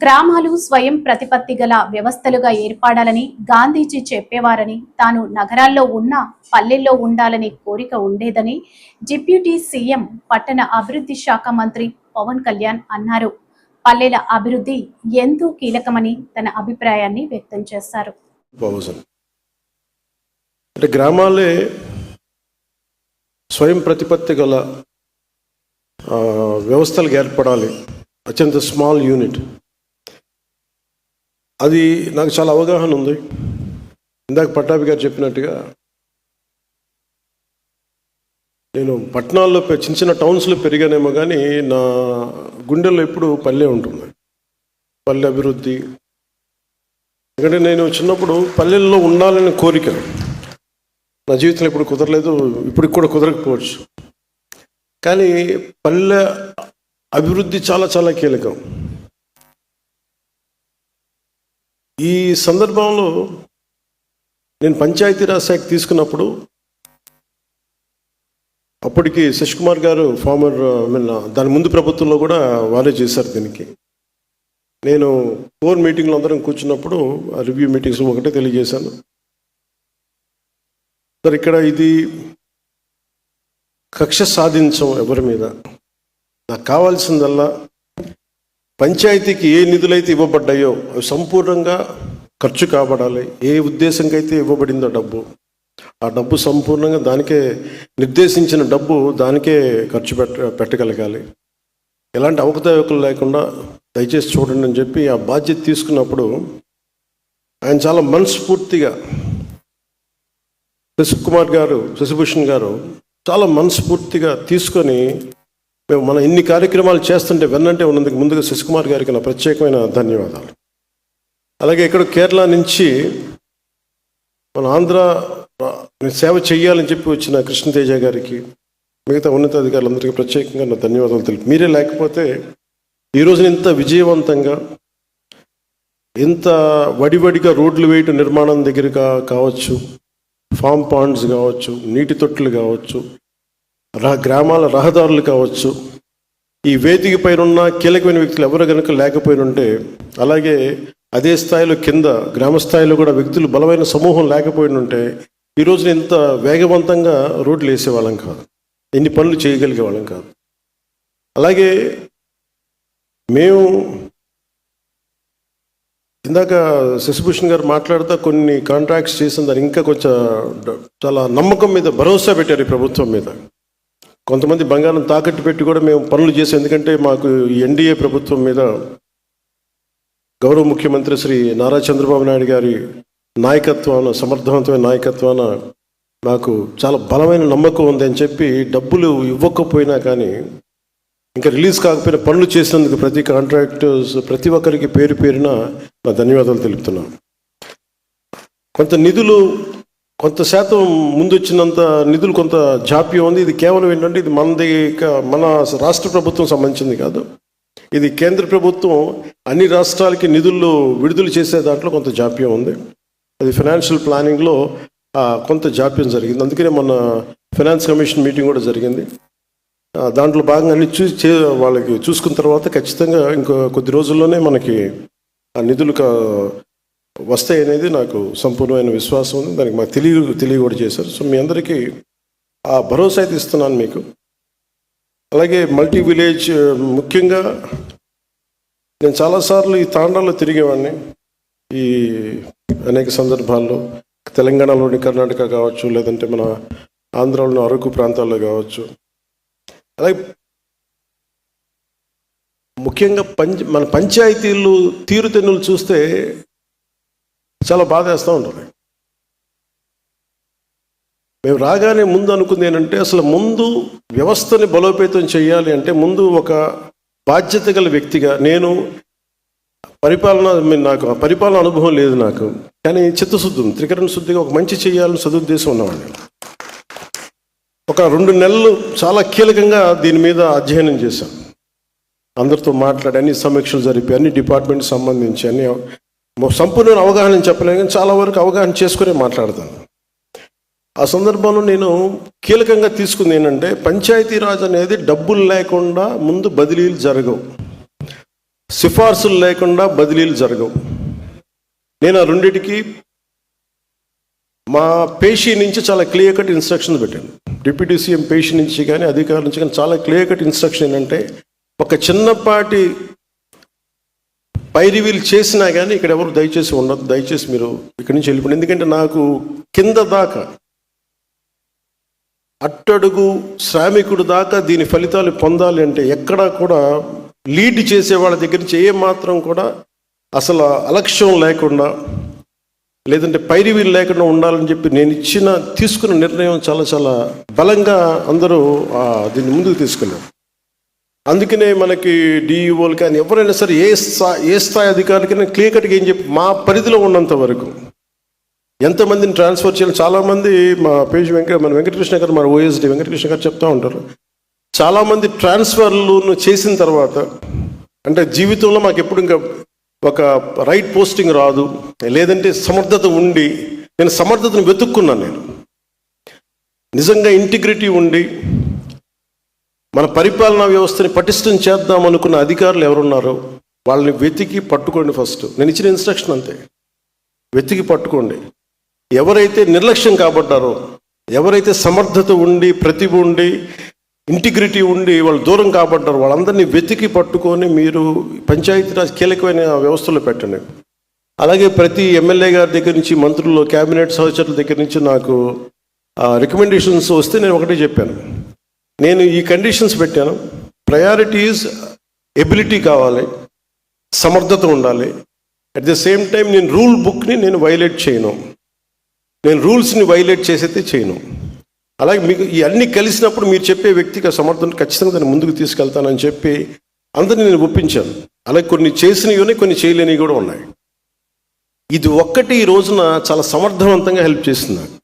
గ్రామాలు స్వయం ప్రతిపత్తి గల వ్యవస్థలుగా ఏర్పడాలని గాంధీజీ చెప్పేవారని తాను నగరాల్లో ఉన్న పల్లెల్లో ఉండాలని కోరిక ఉండేదని డిప్యూటీ సీఎం పట్టణ అభివృద్ధి శాఖ మంత్రి పవన్ కళ్యాణ్ అన్నారు. పల్లెల అభివృద్ధి ఎంతో కీలకమని తన అభిప్రాయాన్ని వ్యక్తం చేశారు. గ్రామాలే స్వయం ప్రతిపత్తి గల వ్యవస్థలకు ఏర్పడాలి. అత్యంత స్మాల్ యూనిట్. అది నాకు చాలా అవగాహన ఉంది. ఇందాక పట్టాభి గారు చెప్పినట్టుగా నేను పట్టణాల్లో చిన్న చిన్న టౌన్స్లో పెరిగానేమో కానీ నా గుండెల్లో ఎప్పుడు పల్లె ఉంటుంది. పల్లె అభివృద్ధి. ఎందుకంటే నేను చిన్నప్పుడు పల్లెల్లో ఉండాలనే కోరిక. నా జీవితంలో ఇప్పుడు కుదరలేదు ఇప్పటికి కూడా కుదరకపోవచ్చు. కానీ పల్లె అభివృద్ధి చాలా చాలా కీలకం. ఈ సందర్భంలో నేను పంచాయతీరాజ్ శాఖ తీసుకున్నప్పుడు అప్పటికి శశికుమార్ గారు ఫార్మర్ ఐ దాని ముందు ప్రభుత్వంలో కూడా వారే చేశారు దీనికి. నేను కోర్ మీటింగ్లో అందరం కూర్చున్నప్పుడు ఆ రివ్యూ మీటింగ్స్ ఒకటే తెలియజేశాను. సార్ ఇక్కడ ఇది కక్ష సాధించం ఎవరి మీద? నాకు కావాల్సిందల్లా పంచాయతీకి ఏ నిధులైతే ఇవ్వబడ్డాయో అవి సంపూర్ణంగా ఖర్చు కాబడాలి. ఏ ఉద్దేశంకైతే అయితే ఇవ్వబడిందో డబ్బు ఆ డబ్బు సంపూర్ణంగా దానికే నిర్దేశించిన డబ్బు దానికే ఖర్చు పెట్ట పెట్టగలగాలి. ఎలాంటి అవకతవకలు లేకుండా దయచేసి చూడండి అని చెప్పి ఆ బాధ్యత తీసుకున్నప్పుడు ఆయన చాలా మనస్ఫూర్తిగా శశికుమార్ గారు శశిభూషణ్ గారు చాలా మనస్ఫూర్తిగా తీసుకొని మేము మన ఇన్ని కార్యక్రమాలు చేస్తుంటే వెన్నంటే ఉన్నందుకు ముందుగా శశికుమార్ గారికి నా ప్రత్యేకమైన ధన్యవాదాలు. అలాగే ఇక్కడ కేరళ నుంచి మన ఆంధ్ర సేవ చేయాలని చెప్పి వచ్చిన కృష్ణతేజ గారికి మిగతా ఉన్నతాధికారులందరికీ ప్రత్యేకంగా నా ధన్యవాదాలు తెలుపు మీరే లేకపోతే ఈ రోజున ఇంత విజయవంతంగా ఇంత వడివడిగా రోడ్లు వేయటం నిర్మాణం దగ్గర కావచ్చు ఫామ్ పాండ్స్ కావచ్చు నీటి తొట్టులు కావచ్చు రా గ్రామాల రహదారులు కావచ్చు ఈ వేదిక పైన ఉన్న కీలకమైన వ్యక్తులు ఎవరు కనుక లేకపోయిన ఉంటే అలాగే అదే స్థాయిలో కింద గ్రామ స్థాయిలో కూడా వ్యక్తులు బలమైన సమూహం లేకపోయిన ఉంటే ఈ రోజున ఇంత వేగవంతంగా రోడ్లు వేసేవాళ్ళం కాదు. ఎన్ని పనులు చేయగలిగే వాళ్ళం కాదు. అలాగే మేము ఇందాక శశిభూషణ్ గారు మాట్లాడుతూ కొన్ని కాంట్రాక్ట్స్ చేసిన దాన్ని ఇంకా కొంచెం చాలా నమ్మకం మీద భరోసా పెట్టారు ఈ ప్రభుత్వం మీద. కొంతమంది బంగారం తాకట్టు పెట్టి కూడా మేము పనులు చేసాం. ఎందుకంటే మాకు ఎన్డీఏ ప్రభుత్వం మీద గౌరవ ముఖ్యమంత్రి శ్రీ నారా చంద్రబాబు నాయుడు గారి నాయకత్వాన సమర్థవంతమైన నాయకత్వాన నాకు చాలా బలమైన నమ్మకం ఉంది అని చెప్పి డబ్బులు ఇవ్వకపోయినా కానీ ఇంకా రిలీజ్ కాకపోయినా పనులు చేసినందుకు ప్రతి కాంట్రాక్టర్స్ ప్రతి ఒక్కరికి పేరు పేరున నా ధన్యవాదాలు తెలుపుతున్నాను. కొంత నిధులు కొంత శాతం ముందు వచ్చినంత నిధులు కొంత జాప్యం ఉంది. ఇది కేవలం ఏంటంటే ఇది మనది మన రాష్ట్ర ప్రభుత్వం సంబంధించింది కాదు. ఇది కేంద్ర ప్రభుత్వం అన్ని రాష్ట్రాలకి నిధులు విడుదల చేసే దాంట్లో కొంత జాప్యం ఉంది. అది ఫైనాన్షియల్ ప్లానింగ్లో కొంత జాప్యం జరిగింది. అందుకనే మన ఫైనాన్స్ కమిషన్ మీటింగ్ కూడా జరిగింది. దాంట్లో భాగంగా అన్ని చూ చే వాళ్ళకి చూసుకున్న తర్వాత ఖచ్చితంగా ఇంకో కొద్ది రోజుల్లోనే మనకి ఆ నిధులు కా- వస్తాయి అనేది నాకు సంపూర్ణమైన విశ్వాసం ఉంది. దానికి మాకు తెలియ తెలియ కూడా చేశారు. సో మీ అందరికీ ఆ భరోసా అయితే ఇస్తున్నాను మీకు. అలాగే మల్టీ విలేజ్ ముఖ్యంగా నేను చాలాసార్లు ఈ తాండాలో తిరిగేవాడిని ఈ అనేక సందర్భాల్లో తెలంగాణలోని కర్ణాటక కావచ్చు లేదంటే మన ఆంధ్రాలోని అరకు ప్రాంతాల్లో కావచ్చు. అలాగే ముఖ్యంగా పంచ మన పంచాయతీలు తీరుతెన్నులు చూస్తే చాలా బాధ వేస్తూ ఉంటుంది. మేము రాగానే ముందు అనుకుంది ఏంటంటే అసలు ముందు వ్యవస్థని బలోపేతం చేయాలి అంటే ముందు ఒక బాధ్యత గల వ్యక్తిగా నేను పరిపాలన నాకు ఆ పరిపాలన అనుభవం లేదు నాకు. కానీ చిత్తశుద్ధి త్రికరణ శుద్ధిగా ఒక మంచి చేయాలని సదుద్దేశం ఉన్నవాడిని ఒక రెండు నెలలు చాలా కీలకంగా దీని మీద అధ్యయనం చేశాను. అందరితో మాట్లాడి అన్ని సమీక్షలు జరిపి అన్ని డిపార్ట్మెంట్ సంబంధించి అన్ని సంపూర్ణ అవగాహన చెప్పలేను కానీ చాలా వరకు అవగాహన చేసుకునే మాట్లాడతాను. ఆ సందర్భంలో నేను కీలకంగా తీసుకుంది ఏంటంటే పంచాయతీరాజ్ అనేది డబ్బులు లేకుండా ముందు బదిలీలు జరగవు. సిఫార్సులు లేకుండా బదిలీలు జరగవు. నేను ఆ రెండిటికి మా పేషీ నుంచి చాలా క్లియర్ కట్ ఇన్స్ట్రక్షన్ పెట్టాను. డిప్యూటీ సీఎం పేషీ నుంచి కానీ అధికారుల నుంచి కానీ చాలా క్లియర్ కట్ ఇన్స్ట్రక్షన్ ఏంటంటే ఒక చిన్నపాటి పై రివీల్ చేసినా కానీ ఇక్కడ ఎవరు దయచేసి ఉండదు దయచేసి మీరు ఇక్కడి నుంచి వెళ్ళిపోండి. ఎందుకంటే నాకు కింద దాకా అట్టడుగు శ్రామికుడు దాకా దీని ఫలితాలు పొందాలి అంటే ఎక్కడా కూడా లీడ్ చేసే వాళ్ళ దగ్గర నుంచి ఏ మాత్రం కూడా అసలు అలక్ష్యం లేకుండా లేదంటే పైరివీలు లేకుండా ఉండాలని చెప్పి నేను ఇచ్చిన తీసుకున్న నిర్ణయం చాలా చాలా బలంగా అందరూ దీన్ని ముందుకు తీసుకెళ్ళారు. అందుకనే మనకి డిఈఓలు కానీ ఎవరైనా సరే ఏ స్థాయి ఏ స్థాయి అధికారులకైనా క్లియర్ కట్గా ఏం చెప్పి మా పరిధిలో ఉన్నంత వరకు ఎంతమందిని ట్రాన్స్ఫర్ చేయాలి? చాలామంది మా పేజ్ వెంకట మన వెంకటకృష్ణ గారు మన ఓఎస్డి వెంకటకృష్ణ గారు చెప్తూ ఉంటారు. చాలామంది ట్రాన్స్ఫర్లు చేసిన తర్వాత అంటే జీవితంలో మాకు ఎప్పుడు ఇంకా ఒక రైట్ పోస్టింగ్ రాదు. లేదంటే సమర్థత ఉండి నేను సమర్థతను వెతుక్కున్నాను నేను. నిజంగా ఇంటిగ్రిటీ ఉండి మన పరిపాలనా వ్యవస్థని పటిష్టం చేద్దాం అనుకున్న అధికారులు ఎవరున్నారో వాళ్ళని వెతికి పట్టుకోండి ఫస్ట్ నేను ఇచ్చిన ఇన్స్ట్రక్షన్ అంతే. వెతికి పట్టుకోండి. ఎవరైతే నిర్లక్ష్యం కాబడ్డారో ఎవరైతే సమర్థత ఉండి ప్రతిభ ఉండి ఇంటిగ్రిటీ ఉండి వాళ్ళు దూరం కాబడ్డారు వాళ్ళందరినీ వెతికి పట్టుకొని మీరు పంచాయతీరాజ్ కీలకమైన వ్యవస్థలో పెట్టండి. అలాగే ప్రతి ఎమ్మెల్యే గారి దగ్గర నుంచి మంత్రులు క్యాబినెట్ సహచరుల దగ్గర నుంచి నాకు రికమెండేషన్స్ వస్తే నేను ఒకటే చెప్పాను. నేను ఈ కండిషన్స్ పెట్టాను. ప్రయారిటీస్ ఎబిలిటీ కావాలి సమర్థత ఉండాలి. అట్ ద సేమ్ టైం నేను రూల్ బుక్ని నేను వైలేట్ చేయను. నేను రూల్స్ని వైలేట్ చేసైతే చేయను. అలాగే మీకు ఈ అన్ని కలిసినప్పుడు మీరు చెప్పే వ్యక్తికి ఆ సమర్థన ఖచ్చితంగా దాన్ని ముందుకు తీసుకెళ్తానని చెప్పి అందరిని నేను ఒప్పించాను. అలాగే కొన్ని చేసినవి ఉన్నాయి కొన్ని చేయలేనివి కూడా ఉన్నాయి. ఇది ఒక్కటి ఈ రోజున చాలా సమర్థవంతంగా హెల్ప్ చేస్తుంది నాకు.